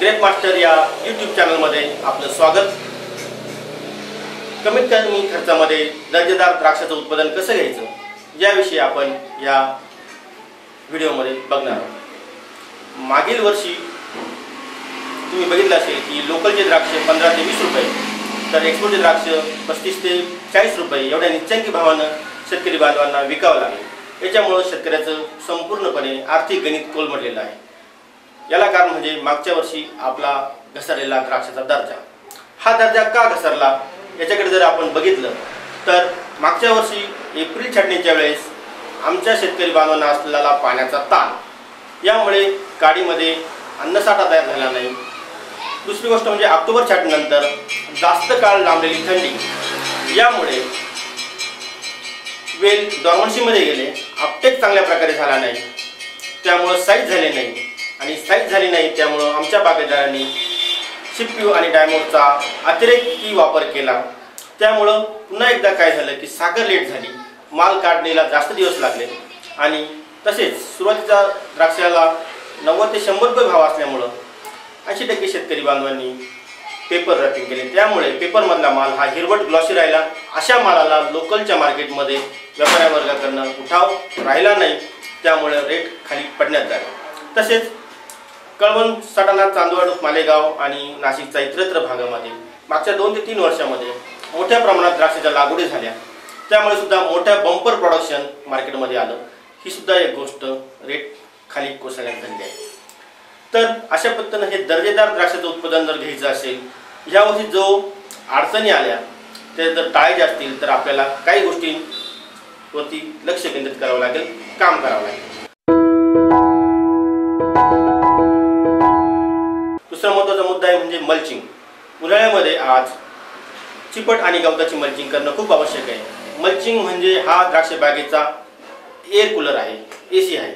Grep master या YouTube चॅनलमध्ये आपलं स्वागत. कमीत कमी खर्चामध्ये दर्जेदार द्राक्षाचं उत्पादन कसं घ्यायचं याविषयी आपण या व्हिडिओमध्ये बघणार आहोत. मागील वर्षी तुम्ही बघितलं असेल की लोकलचे द्राक्ष पंधरा ते वीस रुपये तर एक्सपोर्टचे द्राक्ष पस्तीस ते चाळीस रुपये एवढ्या निच्चांकी भावानं शेतकरी बांधवांना विकावं लागेल. याच्यामुळं शेतकऱ्याचं संपूर्णपणे आर्थिक गणित कोलमडलेलं आहे. याला कारण म्हणजे मागच्या वर्षी आपला घसरलेला द्राक्षाचा दर्जा. हा दर्जा का घसरला? याच्याकडे जर आपण बघितलं तर मागच्या वर्षी एप्रिल छाटणीच्या वेळेस आमच्या शेतकरी बांधवांना असलेला पाण्याचा ताण. यामुळे गाडीमध्ये अन्नसाठा तयार झाला नाही. दुसरी गोष्ट म्हणजे ऑक्टोबर छाटणीनंतर जास्त काळ लांबलेली थंडी. यामुळे वेल डॉर्मन्सीमध्ये गेले. अपटेक चांगल्या प्रकारे झाला नाही. त्यामुळं साईज झाले नाही. आणि साईज झाली नाही त्यामुळं आमच्या बागेदारांनी शिप्यू आणि डायमोडचा अतिरेकी वापर केला. त्यामुळं पुन्हा एकदा काय झालं की साखर लेट झाली. माल काढणीला जास्त दिवस लागले. आणि तसेच सुरुवातीच्या द्राक्षाला नव्वद ते शंभर रुपये भाव असल्यामुळं ऐंशी टक्के शेतकरी बांधवांनी पेपर रॅपिंग केले. त्यामुळे पेपरमधला माल हा हिरवट ग्लॉसी राहिला. अशा मालाला लोकलच्या मार्केटमध्ये व्यापाऱ्या वर्गाकडनं उठाव राहिला नाही त्यामुळे रेट खाली पडण्यात झाला. तसेच कळवण सटाणा चांदवड मालेगाव आणि नाशिकचा इतरत्र भागामध्ये मागच्या दोन ते तीन वर्षामध्ये मोठ्या प्रमाणात द्राक्षाच्या लागवडी झाल्या. त्यामुळे सुद्धा मोठ्या बंपर प्रोडक्शन मार्केटमध्ये आलं. ही सुद्धा एक गोष्ट रेट खाली कोसळण्यात झाली आहे. तर अशा पद्धतीनं हे दर्जेदार द्राक्षाचं उत्पादन जर घ्यायचं असेल यावर्षी जो अडचणी आल्या ते जर टाळायचे असतील तर आपल्याला काही गोष्टी वरती लक्ष केंद्रित करावं लागेल काम करावं लागेल. दुसरा महत्त्वाचा मुद्दा आहे म्हणजे मल्चिंग उन्हाळ्यामध्ये आज चिपट आणि गवताची मल्चिंग करणं खूप आवश्यक आहे. मल्चिंग म्हणजे हा द्राक्ष बागेचा एअर कूलर आहे ए सी आहे.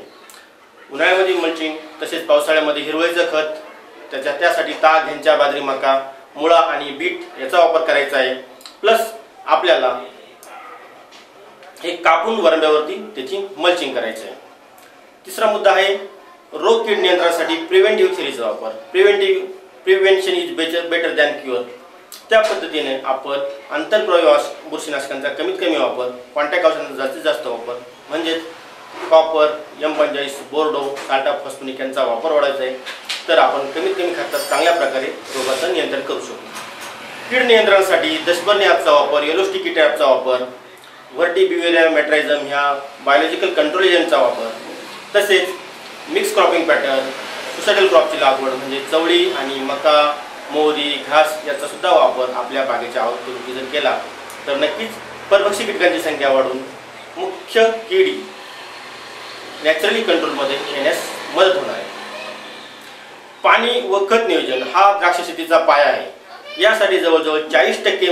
उन्हाळ्यामध्ये मल्चिंग तसेच पावसाळ्यामध्ये हिरवळीचं खत त्याच्या त्यासाठी ताग ह्यांच्या बाजरी मका मुळा आणि बीट याचा वापर करायचा आहे. प्लस आपल्याला हे कापून वरंब्यावरती त्याची मल्चिंग करायचं आहे. तिसरा मुद्दा आहे रोग कीड नियंत्रणासाठी प्रिव्हेंटिव्ह थेरीचा वापर. Preventive prevention is better better than cure त्या पद्धतीने आपण आंतरप्रवास बुरशीनाशकांचा कमीत कमी वापर कॉन्टॅक्ट औषधांचा जास्तीत जास्त वापर म्हणजेच कॉपर यम पंचाळीस बोर्डो साल्टा फॉस्फोनिक यांचा वापर वाढायचा आहे. तर आपण कमीत कमी खर्चात चांगल्या प्रकारे रोगाचं नियंत्रण करू शकतो कीड नियंत्रणासाठी दशबर्णी ॲपचा वापर येलो ॲपचा वापर व्हर्टी बिवेरिया मेट्रायझम ह्या बायोलॉजिकल कंट्रोल एजंटचा वापर तसेच मिक्स क्रॉपिंग पॅटर्न सुसेटल क्रॉपची लागवड म्हणजे चवळी आणि मका मोहरी घास याचा सुद्धा वापर आपल्या बागेच्या अवतीभोवती जर केला तर नक्कीच परभक्षी कीटकांची संख्या वाढून मुख्य किडी नॅचरली कंट्रोलमध्ये येण्यास मदत होणार आहे. पाणी व खत नियोजन हा द्राक्ष शेतीचा पाया आहे. यासाठी जवळजवळ चाळीस टक्के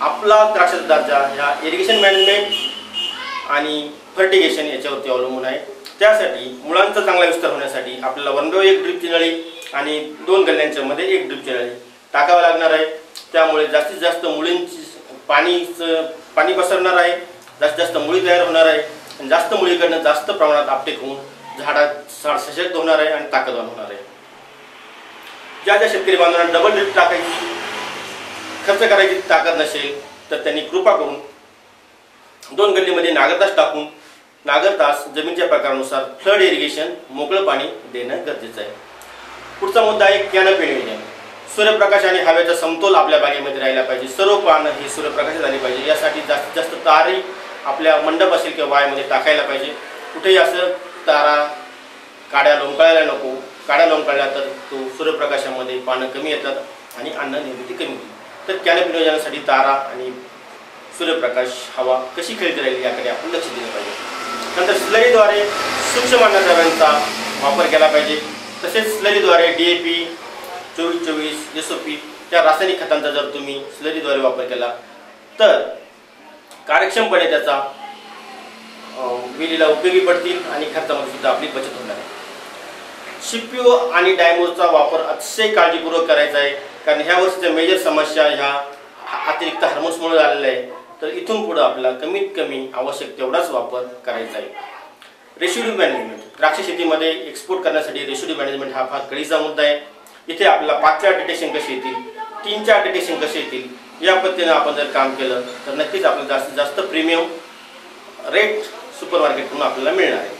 आपला द्राक्षाचा दर्जा ह्या इरिगेशन मॅनेजमेंट आणि फर्टिगेशन याच्यावरती अवलंबून आहे. त्यासाठी मुळांचा चांगला विस्तार होण्यासाठी आपल्याला वनगाव एक ड्रिपची नळी आणि दोन गल्ल्यांच्या मध्ये एक ड्रिप नळी टाकावं लागणार आहे. त्यामुळे जास्तीत जास्त मुळींची पाणीचं पाणी पसरणार आहे. जास्तीत जास्त मुळी तयार होणार आहे. आणि जास्त मुळीकडनं जास्त प्रमाणात आपटेक होऊन झाडात सशक्त होणार आहे आणि ताकदवान होणार आहे. ज्या ज्या शेतकरी बांधवांना डबल ड्रिप टाकायची खर्च करायची ताकद नसेल तर त्यांनी कृपा करून दोन गल्लीमध्ये नागरतास टाकून नागरतास जमीनच्या प्रकारानुसार फ्लड इरिगेशन मोकळं पाणी देणं गरजेचं आहे. पुढचा मुद्दा आहे कॅनपी नियोजन सूर्यप्रकाश आणि हवेचा समतोल आपल्या बागेमध्ये राहिला पाहिजे. सर्व पानं हे सूर्यप्रकाश झाली पाहिजे. यासाठी जास्तीत जास्त तारही आपल्या मंडप असेल किंवा वायामध्ये टाकायला पाहिजे. कुठेही असं तारा काड्या लोंबकळायला नको. काड्या लोंबकळल्या तर तो सूर्यप्रकाशामध्ये पानं कमी येतात आणि अन्न निर्मिती कमी होते. तर कॅनपी नियोजनासाठी तारा आणि सूर्यप्रकाश हवा कशी खेळती राहील याकडे आपण लक्ष दिलं पाहिजे. नंतर स्लरीद्वारे सूक्ष्म अन्नद्रव्यांचा वापर केला पाहिजे. तसेच स्लरीद्वारे डी ए पी चोवीस चोवीस एस ओ पी त्या रासायनिक खतांचा जर तुम्ही स्लरीद्वारे वापर केला तर कार्यक्षमपणे त्याचा विलीला उपयोगी पडतील आणि खर्चामध्ये सुद्धा आपली बचत होणार आहे. सीपीओ आणि डायमोरचा वापर अतिशय काळजीपूर्वक करायचा आहे. कारण ह्या वर्षीच्या मेजर समस्या ह्या अतिरिक्त हार्मोन्समुळे आलेल्या आहे तर इथून पुढं आपला कमीत कमी आवश्यक तेवढाच वापर करायचा आहे. रेशिड्यू मॅनेजमेंट द्राक्ष शेतीमध्ये एक्सपोर्ट करण्यासाठी रेशिड्यू मॅनेजमेंट हा फार कळीचा मुद्दा आहे. इथे आपल्याला पाच चार डिटेक्शन कसे येतील? तीन चार डिटेक्शन कसे येतील? या पद्धतीनं आपण जर काम केलं तर नक्कीच आपल्याला जास्तीत जास्त प्रीमियम रेट सुपर मार्केटमधून आपल्याला मिळणार आहे.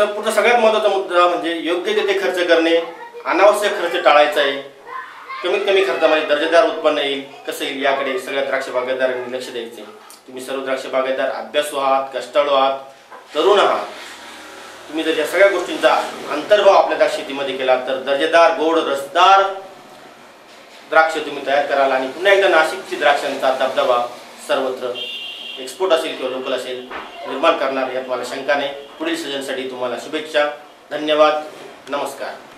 संपूर्ण सगळ्यात महत्त्वाचा मुद्दा म्हणजे योग्य तिथे खर्च करणे अनावश्यक खर्च टाळायचा आहे. कमीत कमी खर्चामध्ये दर्जेदार उत्पन्न येईल कसं येईल याकडे सगळ्या द्राक्ष बागायतदारांनी लक्ष द्यायचे तुम्ही सर्व द्राक्ष बागायतदार अभ्यासू आहात कष्टाळू आहात तरुण आहात. तुम्ही जर या सगळ्या गोष्टींचा अंतर्भाव आपल्या द्राक्ष शेतीमध्ये केला तर दर्जेदार गोड रसदार द्राक्ष तुम्ही तयार कराल आणि पुन्हा एकदा नाशिकची द्राक्षांचा दबदबा सर्वत्र एक्सपोर्ट असेल किंवा लोकल असेल निर्माण करणार यात मला शंका नाही. पुढील सीझनसाठी तुम्हाला शुभेच्छा. धन्यवाद. नमस्कार.